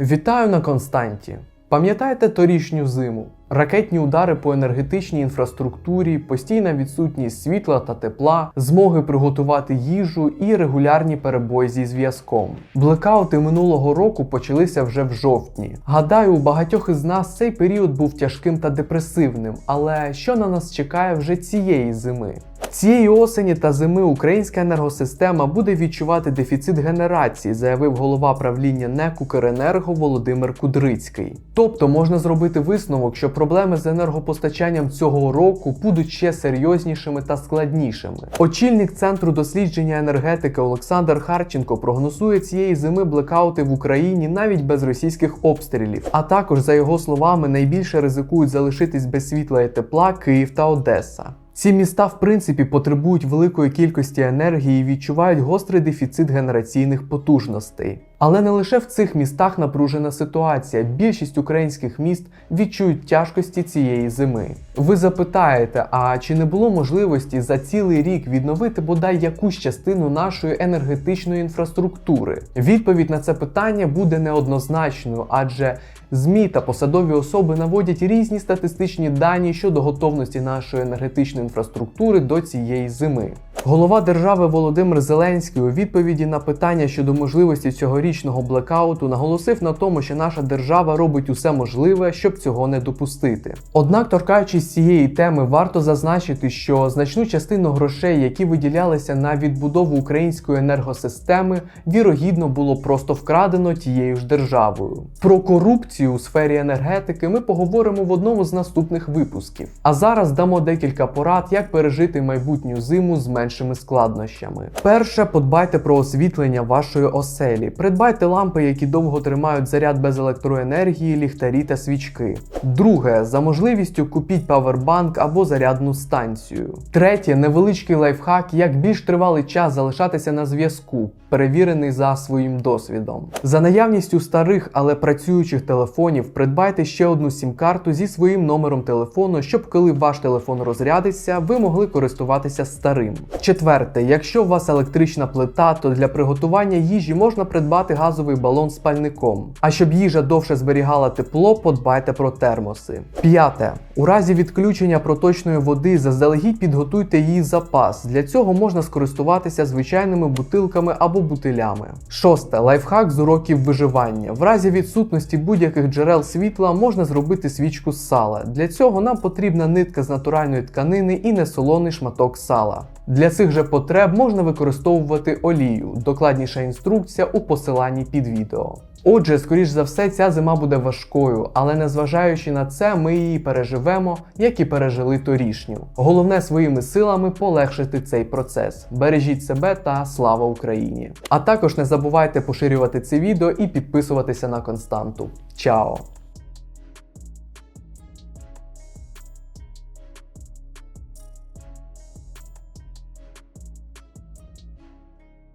Вітаю на Константі. Пам'ятаєте торішню зиму? Ракетні удари по енергетичній інфраструктурі, постійна відсутність світла та тепла, змоги приготувати їжу і регулярні перебої зі зв'язком. Блекаути минулого року почалися вже в жовтні. Гадаю, у багатьох із нас цей період був тяжким та депресивним, але що на нас чекає вже цієї зими? Цієї осені та зими українська енергосистема буде відчувати дефіцит генерації, заявив голова правління НЕК «Укренерго» Володимир Кудрицький. Тобто можна зробити висновок, що проблеми з енергопостачанням цього року будуть ще серйознішими та складнішими. Очільник центру дослідження енергетики Олександр Харченко прогнозує цієї зими блекаути в Україні навіть без російських обстрілів. А також, за його словами, найбільше ризикують залишитись без світла і тепла Київ та Одеса. Ці міста, в принципі, потребують великої кількості енергії і відчувають гострий дефіцит генераційних потужностей. Але не лише в цих містах напружена ситуація. Більшість українських міст відчують тяжкості цієї зими. Ви запитаєте, а чи не було можливості за цілий рік відновити бодай якусь частину нашої енергетичної інфраструктури? Відповідь на це питання буде неоднозначною, адже ЗМІ та посадові особи наводять різні статистичні дані щодо готовності нашої енергетичної інфраструктури до цієї зими. Голова держави Володимир Зеленський у відповіді на питання щодо можливості цьогорічного блекауту наголосив на тому, що наша держава робить усе можливе, щоб цього не допустити. Однак, торкаючись цієї теми, варто зазначити, що значну частину грошей, які виділялися на відбудову української енергосистеми, вірогідно було просто вкрадено тією ж державою. Про корупцію у сфері енергетики ми поговоримо в одному з наступних випусків. А зараз дамо декілька порад, як пережити майбутню зиму з меншими складнощами. Перше, подбайте про освітлення вашої оселі. Придбайте лампи, які довго тримають заряд без електроенергії, ліхтарі та свічки. Друге, за можливістю купіть павербанк або зарядну станцію. Третє, невеличкий лайфхак, як більш тривалий час залишатися на зв'язку, перевірений за своїм досвідом. За наявністю старих, але працюючих телефонів, придбайте ще одну сім-карту зі своїм номером телефону, щоб коли ваш телефон розрядиться, ви могли користуватися старим. Четверте, якщо у вас електрична плита, то для приготування їжі можна придбати газовий балон з пальником. А щоб їжа довше зберігала тепло, подбайте про термоси. П'яте. У разі відключення проточної води заздалегідь підготуйте її запас. Для цього можна скористуватися звичайними бутилками або бутилями. Шосте. Лайфхак з уроків виживання. В разі відсутності будь-яких джерел світла можна зробити свічку з сала. Для цього нам потрібна нитка з натуральної тканини і несолоний шматок сала. Для цих же потреб можна використовувати олію. Докладніша інструкція у посиланні під відео. Отже, скоріш за все, ця зима буде важкою, але незважаючи на це, ми її переживемо, як і пережили торішню. Головне своїми силами полегшити цей процес. Бережіть себе та слава Україні! А також не забувайте поширювати це відео і підписуватися на константу. Чао!